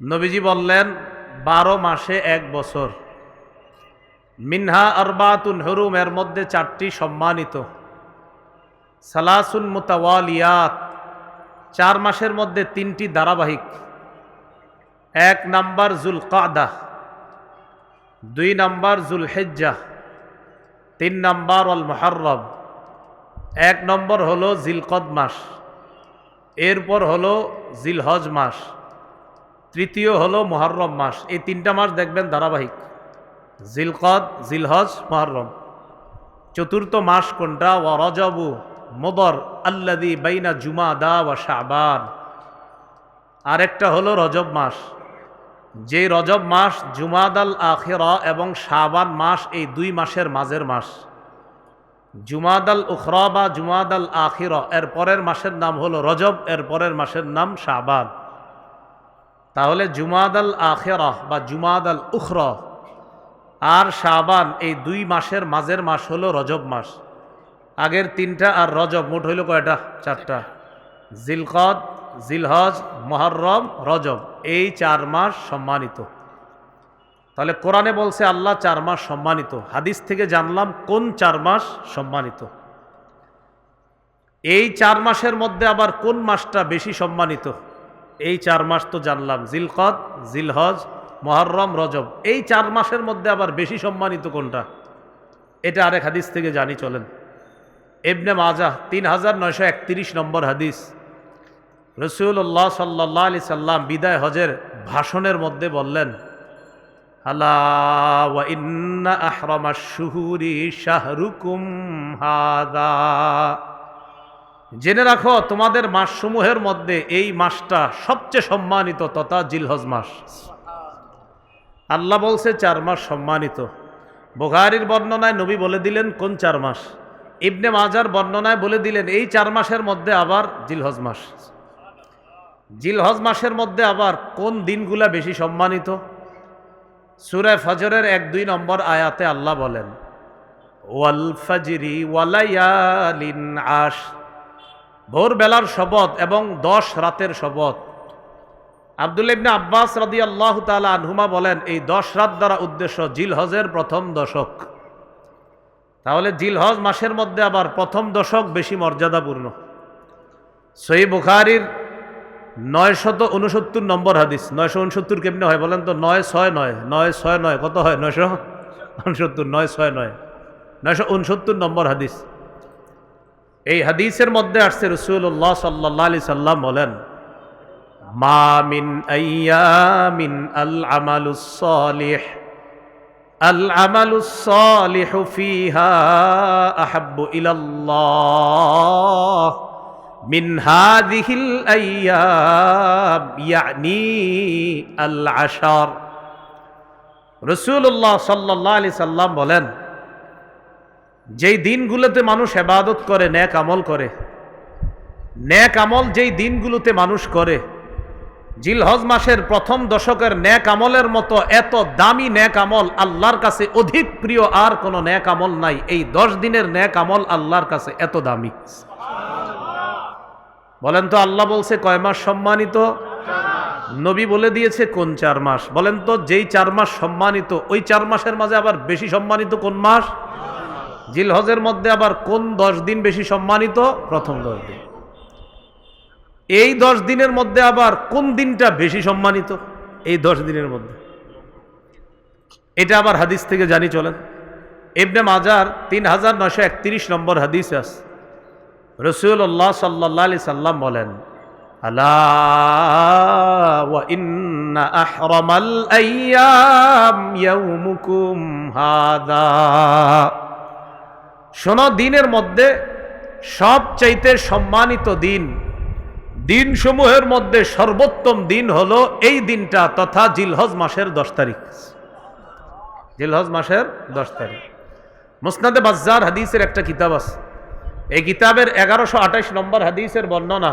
নবীজি বললেন, বারো মাসে এক বছর। মিনহা আরবাতুন হরুম এর মধ্যে চারটি সম্মানিত। সালাসুন মুতাওয়ালিয়াত, চার মাসের মধ্যে তিনটি ধারাবাহিক। এক নাম্বার জুল কাদা দুই নাম্বার জুল হেজ্জা তিন নাম্বার অল মহারম এক নম্বর হলো জিলকদ মাস, এরপর হলো জিলহজ মাস। তৃতীয় হলো মহরম মাস। এই তিনটা মাস দেখবেন ধারাবাহিক। জিলকদ, জিলহজ মহরম চতুর্থ মাস কোনটা? ও রজবু মোদর আল্লাদি বাইনা জুমা দা ওয়া শাবান। আরেকটা হলো রজব মাস। যে রজব মাস জুমাদ আল আখেরা এবং শাবান মাস এই দুই মাসের মাঝের মাস। জুমাদ আল উখরা বা জুমাদ আল আখির, এর পরের মাসের নাম হলো রজব, এর পরের মাসের নাম শাবান। তাহলে জুমাদ আল আখেরা বা জুমাদ আল উখর। আর শাবান, এই দুই মাসের মাঝের মাস হলো রজব মাস। আগের তিনটা আর রজব, মোট হইল কয়টা? চারটা। জিলকদ, জিলহজ, মহরম, রজব, এই চার মাস সম্মানিত। তাহলে কোরআনে বলছে আল্লাহ চার মাস সম্মানিত। হাদিস থেকে জানলাম কোন চার মাস সম্মানিত। এই চার মাসের মধ্যে আবার কোন মাসটা বেশি সম্মানিত? এই চার মাস তো জানলাম। জিলকদ, জিলহজ, মহরম, রজব। এই চার মাসের মধ্যে আবার বেশি সম্মানিত কোনটা? এটা আরেক হাদিস থেকে জানি, চলেন। এবনে মাজা তিন হাজার নয়শো একত্রিশ নম্বর হাদিস। রসুল্লাহ সাল্লাহ আলি সাল্লাম বিদায় হজের ভাষণের মধ্যে বললেন, আলা ওয়া ইন্না আহরামা শুহুরি শাহরুকুম হাদা। জেনে রাখো, তোমাদের মাসসমূহের মধ্যে এই মাসটা সবচেয়ে সম্মানিত তথা জিলহজ মাস। আল্লাহ বলছে চার মাস সম্মানিত। বোখারির বর্ণনায় নবী বলে দিলেন, কোন চার মাস? ইবনে মাজার বর্ণনায় বলে দিলেন, এই চার মাসের মধ্যে আবার জিলহজ মাস। জিলহজ মাসের মধ্যে আবার কোন দিনগুলা বেশি সম্মানিত? সুরে ফজরের এক দুই নম্বর আয়াতে আল্লাহ বলেন, ওয়াল ফজরি ওয়ালাইয়ালিন আশ ভোরবেলার শপথ এবং দশ রাতের শপথ। আবদুল আব্বাস রাদি আল্লাহ তালা আনহুমা বলেন, এই দশ রাত দ্বারা উদ্দেশ্য জিলহজের প্রথম দশক। তাহলে জিলহজ মাসের মধ্যে আবার প্রথম দশক বেশি মর্যাদাপূর্ণ। সই বুখারির নয়শত উনসত্তর নম্বর হাদিস। নয়শো উনসত্তর কেমনি হয় বলেন তো? নয় ছয় নয়। নয় ছয় নয়। কত হয়? নয়শো উনসত্তর নয় ছয় নয়। নয়শো উনসত্তর নম্বর হাদিস। এই হাদিসের মধ্যে আসছে রসুল্লাহ সাল্লাহ আলি সাল্লাম বলেন মামিন মিন আল আমালুস সালিহ আল আমালুস সালিহু ফিহা আহাব্বু ইলাল্লাহ, মিন হাযিহিল আইয়াম ইয়ানি আল আশার রসুল্লাহ সাল্লাল্লাহু আলাইহি সাল্লাম বলেন যেই দিনগুলোতে মানুষ এবাদত করে, ন্যাক আমল করে, ন্যাক আমল যেই দিনগুলোতে মানুষ করে, জিলহজ মাসের প্রথম দশকের ন্যাক আমলের মতো এত দামি ন্যাক আমল আল্লাহর কাছে অধিক প্রিয় আর কোনো ন্যাক আমল নাই। এই দশ দিনের ন্যাক আমল আল্লাহর কাছে এত দামি। বলেন তো, আল্লাহ বলছে, কয় মাস সম্মানিত? নবী বলে দিয়েছে, কোন চার মাস? বলেন তো, যেই চার মাস সম্মানিত, ওই চার মাসের মাঝে আবার বেশি সম্মানিত কোন মাস? জিলহজের মধ্যে আবার কোন দশ দিন বেশি সম্মানিত? প্রথম দশ দিন। এই দশ দিনের মধ্যে আবার কোন দিনটা বেশি সম্মানিত? এই দশ দিনের মধ্যে। এটা আবার হাদিস থেকে জানি চলেন। এবনে মাজার তিন হাজার নশো একত্রিশ নম্বর হাদিস আছে। রসুল্লাহ সাল্লাহ আলি সাল্লাম বলেন শোনো, দিনের মধ্যে সবচাইতে সম্মানিত দিন। দিনসমূহের মধ্যে সর্বোত্তম দিন হলো এই দিনটা তথা জিলহজ মাসের দশ তারিখ। জিলহজ মাসের দশ তারিখ। মুসনাদে বাজার হাদিসের একটা কিতাব আছে। এই কিতাবের এগারোশো আঠাইশ নম্বর হাদিসের বর্ণনা।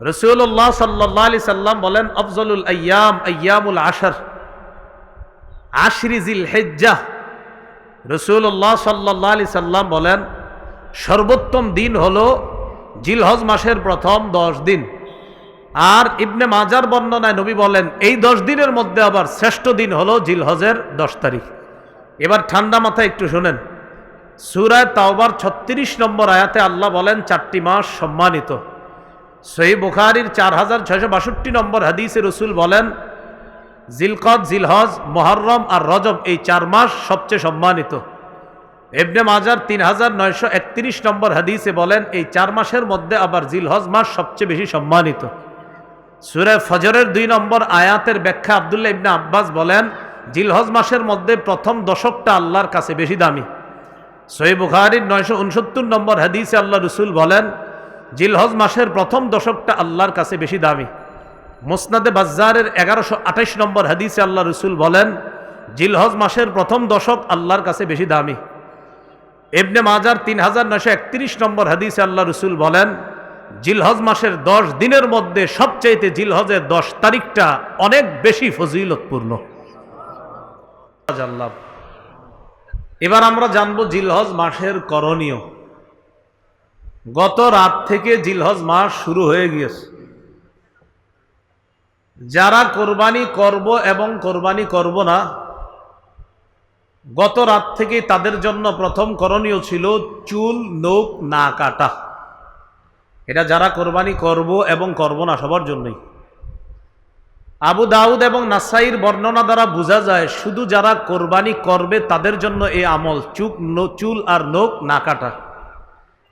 রসুল্লাহ সাল্লাহ আলি সাল্লাম বলেন, আফজলুল আয়াম, আয়ামুল আশার। আশরি জিল হেজ্জা রসুল্লাহ সাল্লাহ আলি সাল্লাম বলেন, সর্বোত্তম দিন হল জিলহজ মাসের প্রথম দশ দিন। আর ইবনে মাজার বর্ণনায় নবী বলেন, এই দশ দিনের মধ্যে আবার শ্রেষ্ঠ দিন হলো জিলহজের দশ তারিখ। এবার ঠান্ডা মাথায় একটু শোনেন, সুরায় তাওবার ছত্রিশ নম্বর আয়াতে আল্লাহ বলেন, চারটি মাস সম্মানিত। সহি বুখারির চার হাজার ছয়শো বাষট্টি নম্বর হাদিসে রসুল বলেন জিলকদ, জিলহজ, মহরম আর রজব এই চার মাস সবচেয়ে সম্মানিত। এবনে মাজার তিন হাজার নয়শো একত্রিশ নম্বর হাদিসে বলেন, এই চার মাসের মধ্যে আবার জিলহজ মাস সবচেয়ে বেশি সম্মানিত। সুরে ফজরের দুই নম্বর আয়াতের ব্যাখ্যা আবদুল্লাহ ইবনে আব্বাস বলেন, জিলহজ মাসের মধ্যে প্রথম দশকটা আল্লাহর কাছে বেশি দামি। সহি বুখারির নয়শো উনসত্তর নম্বর হাদিসে আল্লাহ রসুল বলেন, জিলহজ মাসের প্রথম দশকটা আল্লাহর কাছে বেশি দামি। মুসনাদে বাজারের এগারোশো আঠাইশ নম্বর হাদিসে আল্লাহ রসুল বলেন, জিলহজ মাসের প্রথম দশক আল্লাহর কাছে বেশি দামি। এবনে মাজার তিন হাজার নশো একত্রিশ নম্বর হাদিসে আল্লাহ রসুল বলেন, জিলহজ মাসের দশ দিনের মধ্যে সবচাইতে জিলহজের দশ তারিখটা অনেক বেশি ফজিলতপূর্ণ। জানলাম এবার আমরা জানব জিলহজ মাসের করণীয়। গত রাত থেকে জিলহজ মাস শুরু হয়ে গিয়েছে। যারা কোরবানি করব এবং কোরবানি করব না, গত রাত থেকে তাদের জন্য প্রথম করণীয় ছিল চুল, নখ না কাটা। এটা যারা কোরবানি করব এবং করব না সবার জন্যই। আবু দাউদ এবং নাসাইর বর্ণনা দ্বারা বোঝা যায়, শুধু যারা কোরবানি করবে তাদের জন্য এই আমল, চুক চুল আর নখ না কাটা।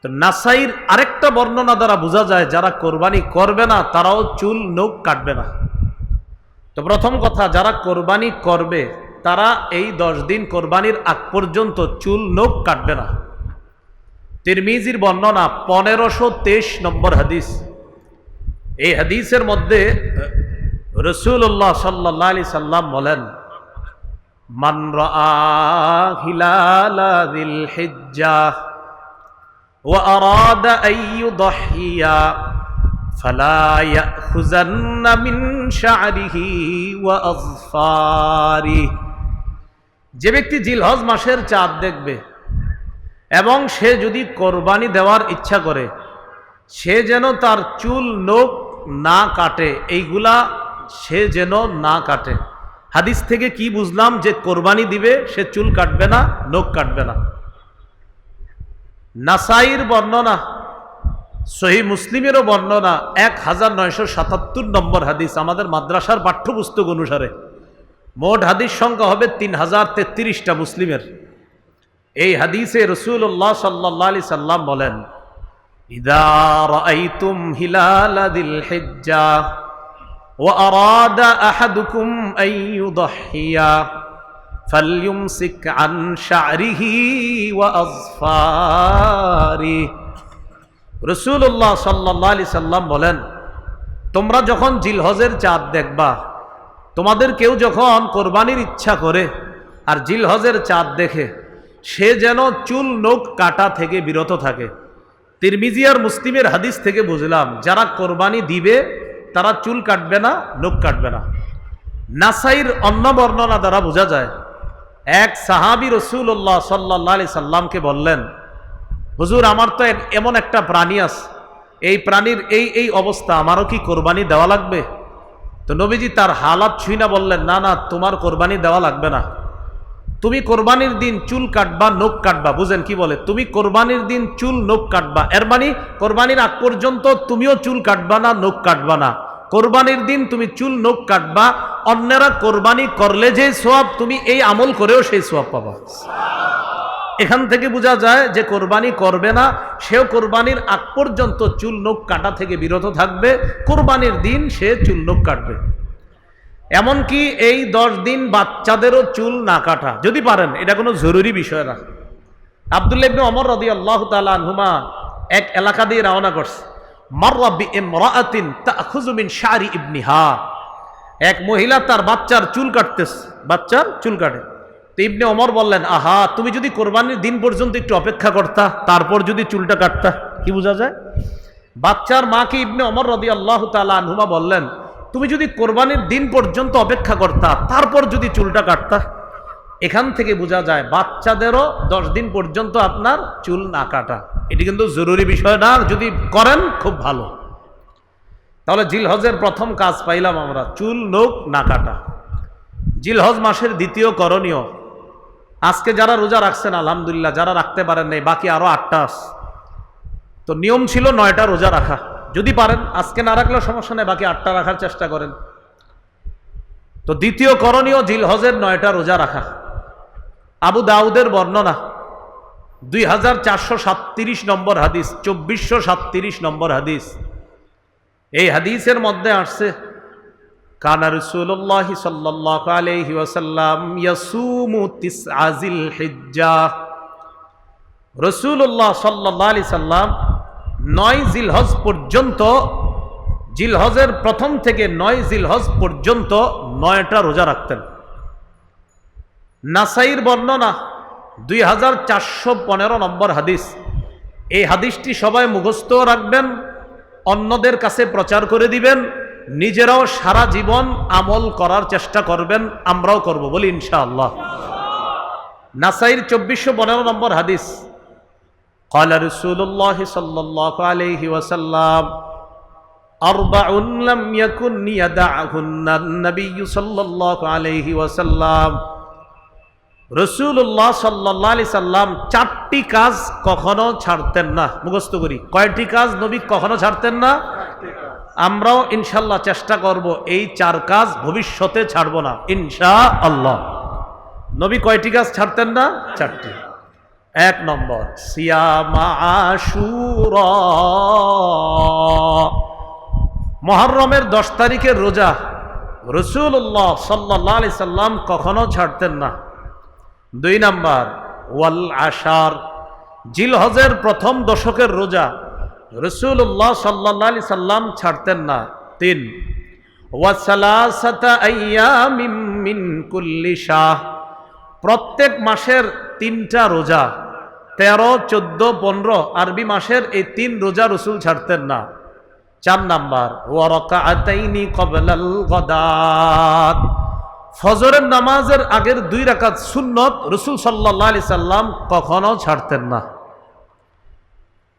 তো নাসাইর আরেকটা বর্ণনা দ্বারা বোঝা যায়, যারা কোরবানি করবে না, তারাও চুল, নখ কাটবে না। তো প্রথম কথা যারা কোরবানি করবে তারা এই দশ দিন কোরবানির আগ পর্যন্ত চুল নখ কাটবে না তিরমিজির বর্ণনা পনেরোশো তেইশ নম্বর হাদিস এই হাদিসের মধ্যে রসুল্লাহ সাল্লাহ আলি সাল্লাম বলেন মান হিলাল হিজ্জা وأراد أن يضحي فلا يأخذن من شعره وأظفاره যে ব্যক্তি জিলহজ মাসের চাঁদ দেখবে এবং সে যদি কোরবানি দেওয়ার ইচ্ছা করে সে যেন তার চুল নখ না কাটে এইগুলা সে যেন না কাটে হাদিস থেকে কি বুঝলাম যে কোরবানি দিবে সে চুল কাটবে না নখ কাটবে না নাসাইর বর্ণনা সহি মুসলিমেরও বর্ণনা এক হাজার নয়শো সাতাত্তর নম্বর হাদিস আমাদের মাদ্রাসার পাঠ্যপুস্তক অনুসারে মোট হাদিস সংখ্যা হবে তিন হাজার তেত্রিশটা মুসলিমের এই হাদিসে রসুল্লাহ সাল্লাহ আলি সাল্লাম বলেন ইদা রাআইতুম হিলালা দিল হিজ্জা وأراد أحدكم أن يضحي فليمسك عن شعره وأظفاره রসুল্লাহ সাল্লাহ সাল্লাম বলেন, তোমরা যখন জিলহজের চাঁদ দেখবা, তোমাদের কেউ যখন কোরবানির ইচ্ছা করে আর জিলহজের চাঁদ দেখে, সে যেন চুল, নখ, কাটা থেকে বিরত থাকে। তিরমিজিয়ার মুসলিমের হাদিস থেকে বুঝলাম, যারা কোরবানি দিবে, তারা চুল কাটবে না, নখ কাটবে না। নাসাইর অন্য বর্ণনা দ্বারা বোঝা যায়, এক সাহাবি রসুল্লাহ সাল্লাহ আলি সাল্লামকে বললেন হুজুর, আমার তো এমন একটা প্রাণী আছে। এই প্রাণীর এই এই অবস্থা, আমারও কি কোরবানি দেওয়া লাগবে? তো নবীজি তার হালাত ছুঁই না বললেন, না না, তোমার কোরবানি দেওয়া লাগবে না। তুমি কোরবানির দিন চুল কাটবা, নখ কাটবা, বুঝেন কি বলে? তুমি কোরবানির দিন চুল, নোখ কাটবা। এর মানে কোরবানির আগ পর্যন্ত তুমিও চুল কাটবা না, নখ কাটবা না। কোরবানির দিন তুমি চুল, নোখ কাটবা, অন্যেরা কোরবানি করলে যে সোয়াব, তুমি এই আমল করেও সেই সোয়াব পাবা। এখান থেকে বোঝা যায় যে কোরবানি করবে না, সেও কোরবানির আগ পর্যন্ত চুল, নখ, কাটা থেকে বিরত থাকবে, কোরবানির দিন সে চুল, নখ কাটবে। এমনকি এই দশ দিন বাচ্চাদেরও চুল না কাটা, যদি পারেন, এটা কোনো জরুরি বিষয় না। আবদুল্লাহ ইবনে অমর রদি আল্লাহ আনহুমা এক এলাকা দিয়ে রওনা করছে। মাররা বিইমরাআতিন তাখুযু শারি ইবনিহা। এক মহিলা তার বাচ্চার চুল কাটতেছে, বাচ্চার চুল কাটে। তো ইবনে অমর বললেন, আহা, তুমি যদি কোরবানির দিন পর্যন্ত একটু অপেক্ষা করতা, তারপর যদি চুলটা কাটতা, কি বোঝা যায়? বাচ্চার মাকে ইবনে অমর রদি আল্লাহ তালা আনহুমা বললেন, তুমি যদি কোরবানির দিন পর্যন্ত অপেক্ষা করতা, তারপর যদি চুলটা কাটতা? এখান থেকে বোঝা যায়, বাচ্চাদেরও দশ দিন পর্যন্ত আপনার চুল না কাটা। এটি কিন্তু জরুরি বিষয় না, যদি করেন, খুব ভালো। তাহলে জিলহজের প্রথম কাজ পাইলাম আমরা, চুল নোক না কাটা। জিলহজ মাসের দ্বিতীয় করণীয় আজকে যারা রোজা রাখছেন, আলহামদুলিল্লাহ, যারা রাখতে পারেন নাই, বাকি আরও আটটা। তো নিয়ম ছিল নয়টা রোজা রাখা। যদি পারেন, আজকে না রাখলেও সমস্যা নেই, বাকি আটটা রাখার চেষ্টা করেন। তো দ্বিতীয় করণীয় জিলহজের নয়টা রোজা রাখা। আবু দাউদের বর্ণনা, দুই হাজার চারশো সাতত্রিশ নম্বর হাদিস, চব্বিশশো সাতত্রিশ নম্বর হাদিস। এই হাদিসের মধ্যে আসছে কানা হিজ্জা রসুল্লাহ নয় জিলহজ পর্যন্ত জিলহজের প্রথম থেকে নয় জিলহজ পর্যন্ত নয়টা রোজা রাখতেন। নাসাইর বর্ণনা দুই হাজার চারশো পনেরো নম্বর হাদিস। এই হাদিসটি সবাই মুখস্থ রাখবেন, অন্যদের কাছে প্রচার করে দিবেন। নিজেরাও সারা জীবন আমল করার চেষ্টা করবেন আমরাও করব বলি ইনশাআল্লাহ নাসাইর চব্বিশশো পনেরো নম্বর হাদিস قال رسول الله صلى الله عليه وسلم أربع لم يكن يدعهن النبي صلى الله عليه وسلم রসুল্লাহ সাল্লাহ আলি সাল্লাম চারটি কাজ কখনো ছাড়তেন না মুখস্থ করি কয়টি কাজ নবী কখনো ছাড়তেন না আমরাও ইনশাল্লাহ চেষ্টা করব এই চার কাজ ভবিষ্যতে ছাড়ব না। ইনশা আল্লাহ নবী কয়টি কাজ ছাড়তেন না? চারটি। এক নম্বর, সিয়ামা আশুরা। মহরমের দশ তারিখের রোজা রসুল্লাহ সাল্লাহ আলি সাল্লাম কখনো ছাড়তেন না। দুই নাম্বার, ওয়াল আশার। জিলহজের প্রথম দশকের রোজা রসুল্লাহ সাল্লাহ আলি সাল্লাম ছাড়তেন না। তিন শাহ। প্রত্যেক মাসের তিনটা রোজা, তেরো, চোদ্দ, পনেরো আরবি মাসের এই তিন রোজা রসুল ছাড়তেন না। চার নাম্বার ওয়ারকা আতাইনি কবলাল গদাত। ফজরের নামাজের আগের দুই রাকাত সুন্নত রসুল সাল্লাহ আলি সাল্লাম কখনো ছাড়তেন না।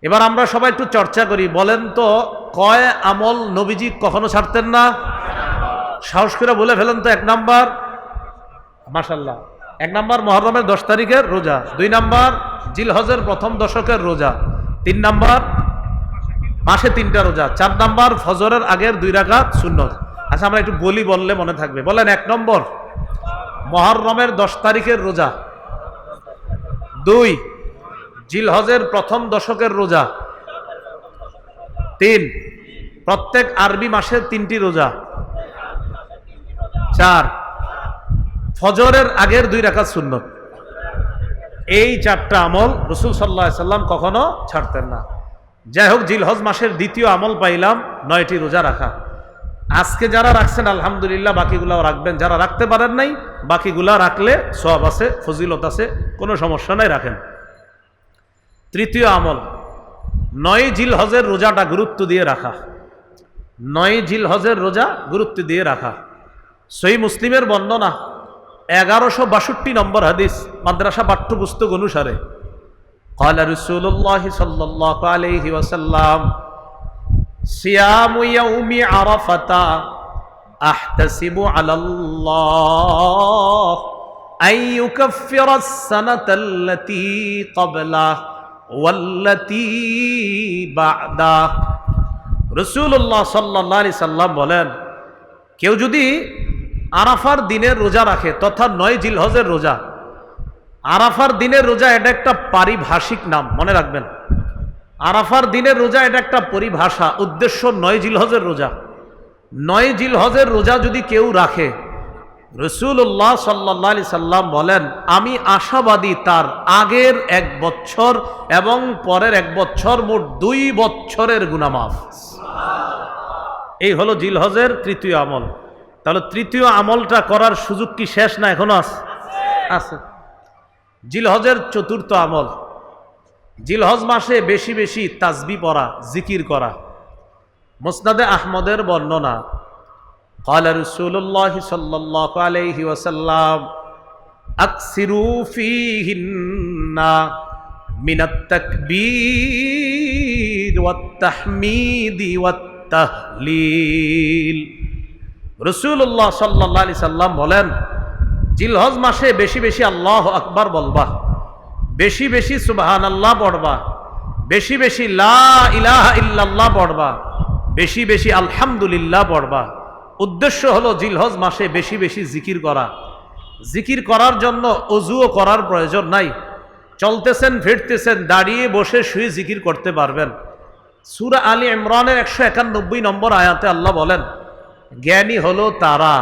এবার আমরা সবাই একটু চর্চা করি, বলেন তো, কয় আমল নবীজি কখনো ছাড়তেন না? সাহস করে বলে ফেলেন তো, এক নাম্বার। মাসাল্লাহ এক নাম্বার, মহরমের দশ তারিখের রোজা। দুই নাম্বার, জিলহজের প্রথম দশকের রোজা। তিন নাম্বার, মাসে তিনটা রোজা। চার নাম্বার, ফজরের আগের দুই রাকাত সুন্নত। আচ্ছা আমরা একটু বলি বললে মনে থাকবে। বলেন এক নম্বর, মহরমের দশ তারিখের রোজা। দুই জিলহজের প্রথম দশকের রোজা। তিন। প্রত্যেক আরবি মাসের তিনটি রোজা। চার। ফজরের আগের দুই রাখাত সুন্নত। এই চারটা আমল রসুল সাল্লাহ সাল্লাম কখনো ছাড়তেন না। যাই হোক জিলহজ মাসের দ্বিতীয় আমল পাইলাম, নয়টি রোজা রাখা। আজকে যারা রাখছেন, আলহামদুলিল্লাহ, বাকিগুলাও রাখবেন। যারা রাখতে পারেন নাই, বাকিগুলা রাখলে সব আছে, ফজিলত আছে, কোনো সমস্যা নাই, রাখেন। তৃতীয় আমল নয় জিল হজের রোজাটা গুরুত্ব দিয়ে রাখা নয় জিল হজের রোজা গুরুত্ব দিয়ে রাখা সই মুসলিমের বর্ণনা এগারোশো বাষট্টি নম্বর হাদিস মাদ্রাসা পাঠ্যপুস্তক অনুসারে قال رسول الله صلى الله عليه وسلم صيام يوم عرفة أحتسب على الله أن يكفر السنة التي قبله ওয়াল্লাতি রসুল্লাহ সাল্লি সাল্লাম বলেন, কেউ যদি আরাফার দিনের রোজা রাখে, তথা নয় জিলহজের রোজা, আরাফার দিনের রোজা এটা একটা পারিভাষিক নাম, মনে রাখবেন। আরাফার দিনের রোজা এটা একটা পরিভাষা, উদ্দেশ্য নয় জিলহজের রোজা। নয় জিলহজের রোজা যদি কেউ রাখে রসুল্লাহ সাল্লাহ আলি সাল্লাম বলেন, আমি আশাবাদী তার আগের এক বছর এবং পরের এক বছর মোট দুই বছরের গুনামাফ। এই হলো জিলহজের তৃতীয় আমল। তাহলে তৃতীয় আমলটা করার সুযোগ কি শেষ না এখনও আছে আছে। জিলহজের চতুর্থ আমল। জিলহজ মাসে বেশি বেশি তাজবি পড়া, জিকির করা। মুসনাদে আহমদের বর্ণনা قال رسول الله صلى الله عليه وسلم أكثروا فيهن من التكبير والتحميد والتهليل তাহলিল রসুল্লাহ সাল্লাহ আলি সাল্লাম বলেন জিলহজ মাসে বেশি বেশি আল্লাহ আকবার বলবা বেশি বেশি সুবাহান আল্লাহ পড়বা বেশি বেশি লা ইলাহা ইল্লাল্লাহ পড়বা বেশি বেশি আলহামদুলিল্লাহ পড়বা উদ্দেশ্য হলো জিলহজ মাসে বেশি বেশি জিকির করা জিকির করার জন্য অজুও করার প্রয়োজন নাই চলতেছেন ফিরতেছেন দাঁড়িয়ে বসে শুয়ে জিকির করতে পারবেন সুরা আলী ইমরানের একশো একানব্বই নম্বর আয়াতে আল্লাহ বলেন জ্ঞানী হলো তারা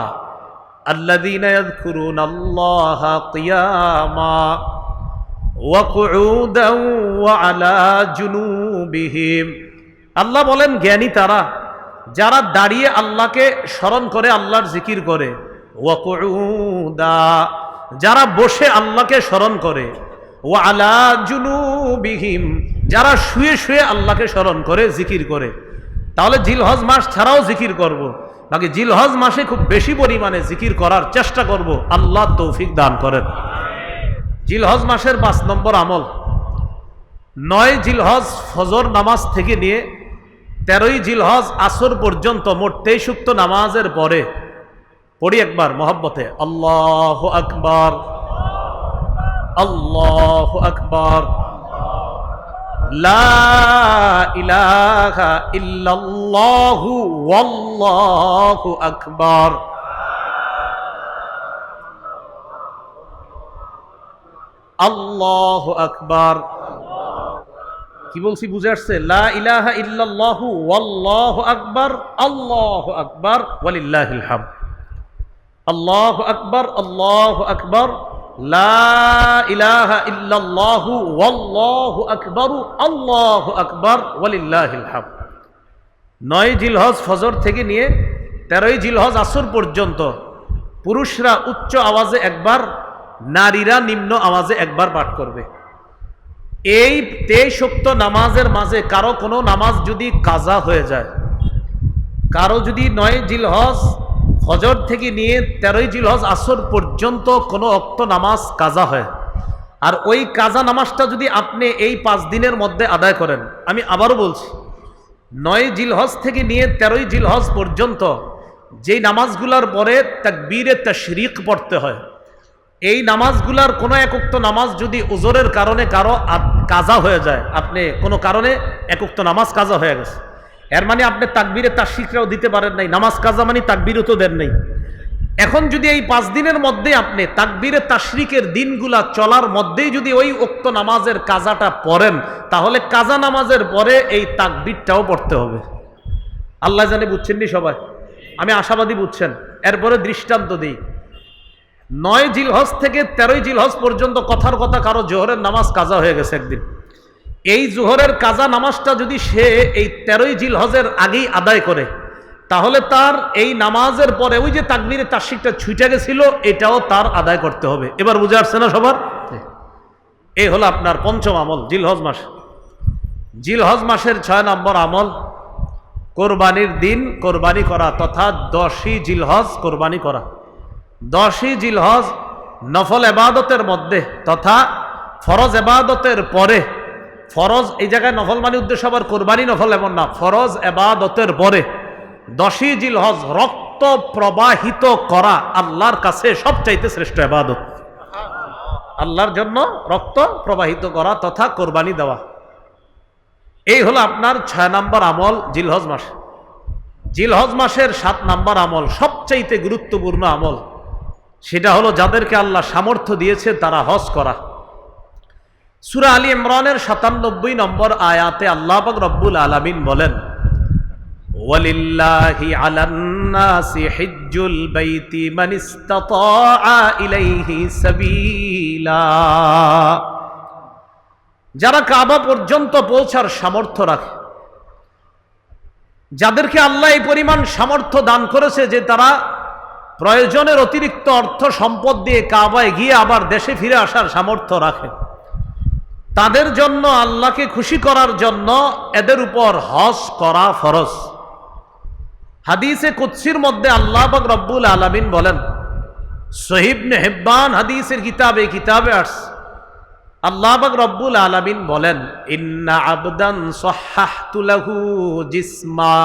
الذين يذكرون الله قياما وقعودا وعلى جنوبهم আল্লাহ বলেন জ্ঞানী তারা যারা দাঁড়িয়ে আল্লাহকে স্মরণ করে, আল্লাহর জিকির করে যারা বসে আল্লাহকে স্মরণ করে ও আলা জুনুবিহিম যারা শুয়ে শুয়ে আল্লাহকে স্মরণ করে, জিকির করে। তাহলে জিলহজ মাস ছাড়াও জিকির করব। বাকি জিলহজ মাসে খুব বেশি পরিমাণে জিকির করার চেষ্টা করব। আল্লাহ তৌফিক দান করেন। জিলহজ মাসের পাঁচ নম্বর আমল। নয় জিলহজ ফজর নামাজ থেকে নিয়ে তেরোই জিলহজ আসর পর্যন্ত মোট তেইশুক্ত নামাজের পরে, পড়ি একবার মহব্বতে, আল্লাহ আকবার আল্লাহ আকবার আকবার। আল্লাহু আকবার। কি বলছি, বুঝে আসছে? লা ইলাহা ইল্লাল্লাহু ওয়াল্লাহু আকবার, আল্লাহু আকবার, ওয়ালিল্লাহিল লা ইলাহা নয় জিলহজ ফজর থেকে নিয়ে তেরোই জিলহজ আসর পর্যন্ত পুরুষরা উচ্চ আওয়াজে একবার, নারীরা নিম্ন আওয়াজে একবার পাঠ করবে। এই তেইশোক্ত নামাজের মাঝে কারও কোনো নামাজ যদি কাজা হয়ে যায়, কারও যদি নয় জিলহজ, হজর থেকে নিয়ে তেরোই জিলহজ আসর পর্যন্ত কোনো অক্ত নামাজ কাজা হয়। আর ওই কাজা নামাজটা যদি আপনি এই পাঁচ দিনের মধ্যে আদায় করেন, আমি আবারও বলছি, নয় জিলহজ থেকে নিয়ে তেরোই জিলহজ পর্যন্ত যেই নামাজগুলার পরে তাকবীরে তাশরিক পড়তে হয় এই নামাজগুলার কোনো একক্ত নামাজ যদি ওজোরের কারণে কারও কাজা হয়ে যায়, আপনি কোনো কারণে একক্ত নামাজ কাজা হয়ে গেছে। এর মানে আপনি তাকবীরে তাশরিকরাও দিতে পারেন নাই, নামাজ কাজা মানে তাকবিরও তো দেন নাই। এখন যদি এই পাঁচ দিনের মধ্যে আপনি তাকবীরে তাশরিকের দিনগুলা চলার মধ্যেই যদি ওই উক্ত নামাজের কাজাটা পড়েন, তাহলে কাজা নামাজের পরে এই তাকবিরটাও পড়তে হবে। আল্লাহ জানে বুঝছেন নি সবাই? আমি আশাবাদী বুঝছেন। এরপরে দৃষ্টান্ত দিই। নয় জিলহজ থেকে তেরোই জিলহজ পর্যন্ত কথার কথা কারও জোহরের নামাজ কাজা হয়ে গেছে একদিন। এই জোহরের কাজা নামাজটা যদি সে এই তেরোই জিলহজের আগেই আদায় করে তাহলে তার এই নামাজের পরে ওই যে তাকবিরে তাসিকটা ছুটে গেছিল এটাও তার আদায় করতে হবে। এবার বুঝে আসছে না সবার? এই হলো আপনার পঞ্চম আমল জিলহজ মাস। জিলহজ মাসের ছয় নম্বর আমল কোরবানির দিন কোরবানি করা তথা দশই জিলহজ কোরবানি করা। দশই জিলহজ নফল এবাদতের মধ্যে তথা ফরজ এবাদতের পরে, ফরজ এই জায়গায় নফল মানে উদ্দেশ্য আবার কোরবানি নফল এমন না, ফরজ এবাদতের পরে দশই জিলহজ রক্ত প্রবাহিত করা আল্লাহর কাছে সবচাইতে শ্রেষ্ঠ এবাদত। আল্লাহর জন্য রক্ত প্রবাহিত করা তথা কোরবানি দেওয়া। এই হলো আপনার ছয় নম্বর আমল জিলহজ মাস। জিলহজ মাসের সাত নম্বর আমল সবচাইতে গুরুত্বপূর্ণ আমল। সেটা হলো যাদেরকে আল্লাহ সামর্থ্য দিয়েছে তারা হজ করা। সুরা আলী ইমরানের সাতানব্বই নম্বর আয়াতে আল্লাহ রব্বুল আলামিন বলেন, ওয়ালিল্লাহি ইলাইহি যারা কাবা পর্যন্ত পৌঁছার সামর্থ্য রাখে, যাদেরকে আল্লাহ এই পরিমাণ সামর্থ্য দান করেছে যে তারা প্রয়োজনের অতিরিক্ত অর্থ সম্পদ দিয়ে কাবায় গিয়ে আবার দেশে ফিরে আসার সামর্থ্য রাখে। তাদের জন্য, আল্লাহকে খুশি করার জন্য এদের উপর হজ করা ফরজ। হাদিসে কুৎসির মধ্যে আল্লাহ পাক রব্বুল আলামিন বলেন সহিবনে হেব্বান হাদিসের কিতাবে কিতাবে আসছে। আল্লাহ পাক রব্বুল আলামিন বলেন, ইন্না আবদান সাহহাহতু লাহু জিসমা।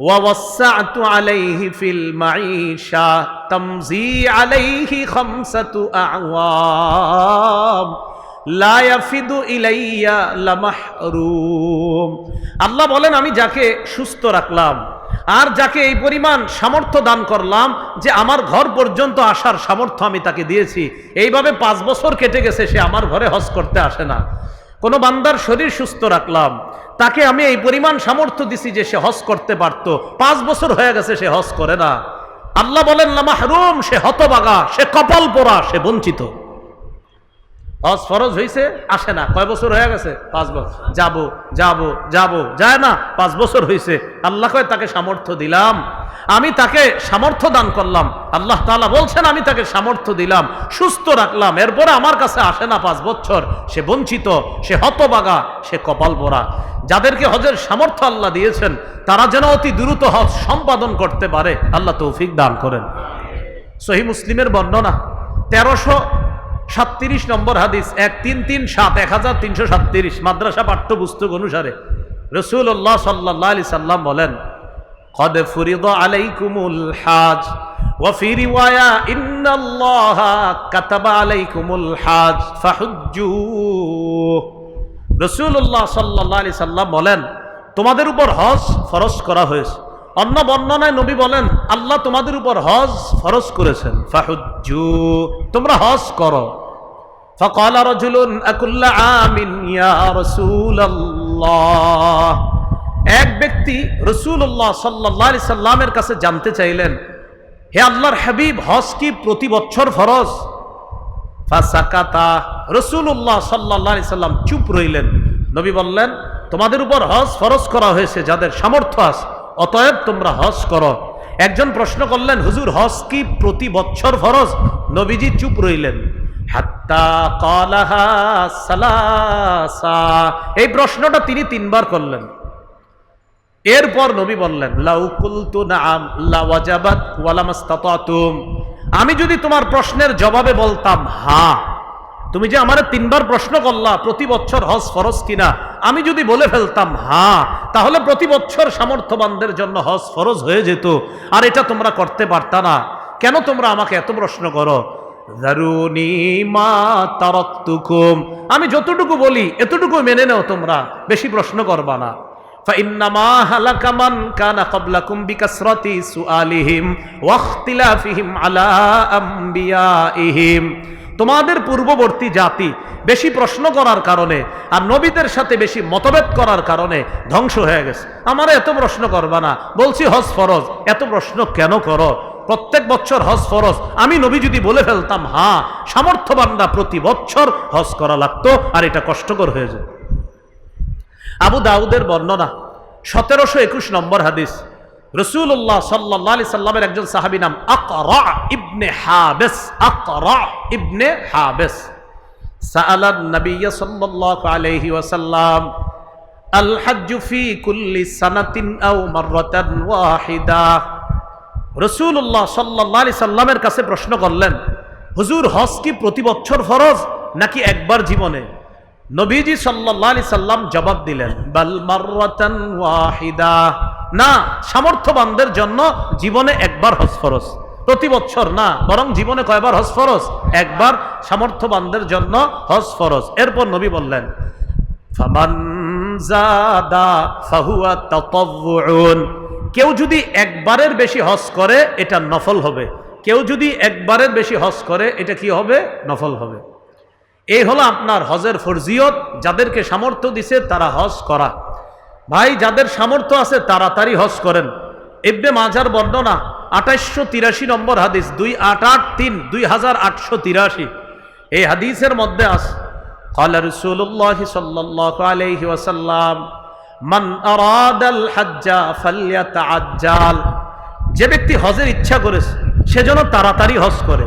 ووسعت عليه في المعيشة تمزي عليه خمسة أعوام لا يفد إلي لمحروم আল্লাহ বলেন আমি যাকে সুস্থ রাখলাম আর যাকে এই পরিমাণ সামর্থ্য দান করলাম যে আমার ঘর পর্যন্ত আসার সামর্থ্য আমি তাকে দিয়েছি এইভাবে পাঁচ বছর কেটে গেছে সে আমার ঘরে হজ করতে আসে না কোনো বান্দার শরীর সুস্থ রাখলাম তাকে আমি এই পরিমাণ সামর্থ্য দিছি যে সে হজ করতে পারত। পাঁচ বছর হয়ে গেছে সে হজ করে না। আল্লাহ বলেন না মাহরুম, সে হতবাগা, সে কপাল পোড়া, সে বঞ্চিত। হজ ফরজ হয়েছে আসে না। কয় বছর হয়ে গেছে? পাঁচ বছর। যাব যাব যাব। যায় না, পাঁচ বছর হয়েছে আল্লাহ কয়, তাকে সামর্থ্য দিলাম। আমি তাকে সামর্থ্য দান করলাম। আল্লাহ তাআলা বলছেন, আমি তাকে সামর্থ্য দিলাম, সুস্থ রাখলাম। এরপরে আমার কাছে আসে না পাঁচ বছর। সে বঞ্চিত, সে হতবাগা, সে কপাল পোড়া। যাদেরকে হজের সামর্থ্য আল্লাহ দিয়েছেন, তারা যেন অতি দ্রুত হজ সম্পাদন করতে পারে। আল্লাহ তৌফিক দান করেন। সহি মুসলিমের বর্ণনা, তেরোশো সাতত্রিশ নম্বর হাদিস, এক তিন তিন সাত এক হাজার তিনশো সাতত্রিশ, মাদ্রাসা পাঠ্যপুস্তক অনুসারে রসুল্লাহ সাল্লাহ আলি সাল্লাম বলেন قد فرض عليكم الحاج وفي رواية إن الله كتب عليكم الحاج فحجوه রসুল্লাহ সাল্লাহ আলি সাল্লাম বলেন তোমাদের উপর হজ ফরজ করা হয়েছে অন্য বর্ণনায় নবী বলেন আল্লাহ তোমাদের উপর হজ ফরজ করেছেন ফাহুজ্জু তোমরা হজ করো فقال رجل أكل عام يا رسول الله এক ব্যক্তি রসুল্লাহ সাল্লাহ আলি সাল্লামের কাছে জানতে চাইলেন, হে আল্লাহর হাবিব, হজ কি প্রতি বছর ফরজ? ফাসাকাতা, রসুল্লাহ সাল্লাহ আলি সাল্লাম চুপ রইলেন। নবী বললেন, তোমাদের উপর হজ ফরজ করা হয়েছে, যাদের সামর্থ্য আছে, অতএব তোমরা হজ করো। একজন প্রশ্ন করলেন, হুজুর, হজ কি প্রতি বছর ফরজ? নবীজি চুপ রইলেন। এই প্রশ্নটা তিনি তিনবার করলেন। এরপর নবী বললেন আমি যদি তোমার প্রশ্নের জবাবে বলতাম, হা, তুমি যে আমারে তিনবার প্রশ্ন করলা, প্রতি বছর হজ ফরজ কিনা? আমি যদি বলে ফেলতাম, হা, তাহলে প্রতি বছর সামর্থ্যবানদের জন্য হজ ফরজ হয়ে যেত, আর এটা তোমরা করতে পারতা না। কেন তোমরা আমাকে এত প্রশ্ন করো? আমি যতটুকু বলি, এতটুকু মেনে নাও তোমরা, বেশি প্রশ্ন করবা না। فإنما هلك من كان قبلكم بكثرة سؤالهم واختلافهم على أنبيائهم তোমাদের পূর্ববর্তী জাতি বেশি প্রশ্ন করার কারণে আর নবীদের সাথে বেশি মতভেদ করার কারণে ধ্বংস হয়ে গেছে আমার এত প্রশ্ন করবা না বলছি হজ ফরজ এত প্রশ্ন কেন করো প্রত্যেক বছর হজ ফরজ আমি নবী যদি বলে ফেলতাম হ্যাঁ সামর্থ্যবানরা প্রতি বছর হজ করা লাগতো আর এটা কষ্টকর হয়ে যায় আবু দাউদের বর্ণনা। সতেরোশো একুশ নম্বর হাদিস। রসুল্লাহ সাল্লাহ সাল্লামের একজন সাহাবি নাম আকরা ইবনে হাবেস। আকরা ইবনে হাবেস। ওয়াসাল্লাম রসুল্লাহ কাছে প্রশ্ন করলেন, হুজুর হজ কি প্রতি বছর ফরজ নাকি একবার জীবনে? নবীজি সাল্লাহ আলি সাল্লাম জবাব দিলেন ওয়াহিদা। না, সামর্থ্যবানদের জন্য জীবনে একবার হজ ফরজ প্রতি বছর না, বরং জীবনে কয়বার হজ ফরজ একবার সামর্থ্যবানদের জন্য হজ ফরজ এরপর নবী বললেন কেউ যদি একবারের বেশি হজ করে, এটা নফল হবে। কেউ যদি একবারের বেশি হজ করে, এটা কি হবে? নফল হবে। এই হলো আপনার হজের ফরজিয়ত যাদেরকে সামর্থ্য দিছে তারা হজ করা ভাই যাদের সামর্থ্য আছে তাড়াতাড়ি হজ করেন ইবনে মাজার বর্ণনা আঠাইশশো তিরাশি নম্বর হাদিস দুই আট আট তিন দুই হাজার আটশো তিরাশি এই হাদিসের মধ্যে আস قال رسول الله صلى الله عليه وسلم من أراد الحج فليتعجل যে ব্যক্তি হজের ইচ্ছা করেছে সে যেন তাড়াতাড়ি হজ করে